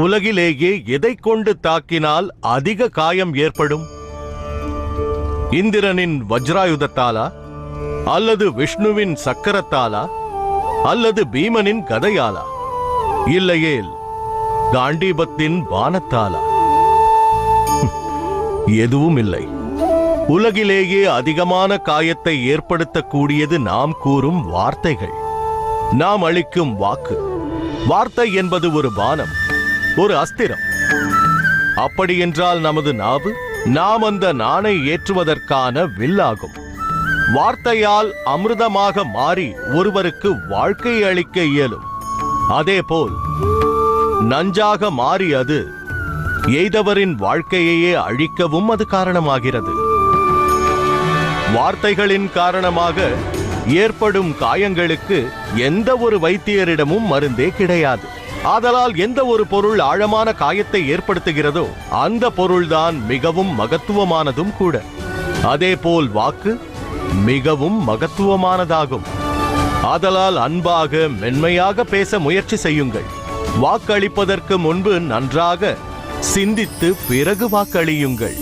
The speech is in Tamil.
உலகிலேயே எதை கொண்டு தாக்கினால் அதிக காயம் ஏற்படும்? இந்திரனின் வஜ்ராயுதத்தாலா? அல்லது விஷ்ணுவின் சக்கரத்தாலா? அல்லது பீமனின் கதையாலா? இல்லையேல் காண்டீபத்தின் பானத்தாலா? எதுவும் இல்லை உலகிலேயே அதிகமான காயத்தை ஏற்படுத்தக்கூடியது நாம் கூறும் வார்த்தைகள். நாம் அளிக்கும் வாக்கு. வார்த்தை என்பது ஒரு பானம். ஒரு அஸ்திரம். அப்படியென்றால் நமது நாவு நாம் அந்த நாணை ஏற்றுவதற்கான வில்லாகும். வார்த்தையால் அமிர்தமாக மாறி ஒருவருக்கு வாழ்க்கை அளிக்க இயலும். அதேபோல் நஞ்சாக மாறி அது எய்தவரின் வாழ்க்கையையே அழிக்கவும் அது காரணமாகிறது. வார்த்தைகளின் காரணமாக ஏற்படும் காயங்களுக்கு எந்த ஒரு வைத்தியரிடமும் மருந்தே கிடையாது. ஆதலால் எந்த ஒரு பொருள் ஆழமான காயத்தை ஏற்படுத்துகிறதோ அந்த பொருள்தான் மிகவும் மகத்துவமானதும் கூட. அதேபோல் வாக்கு மிகவும் மகத்துவமானதாகும். ஆதலால் அன்பாக மென்மையாக பேச முயற்சி செய்யுங்கள். வாக்களிப்பதற்கு முன்பு நன்றாக சிந்தித்து பிறகு வாக்களியுங்கள்.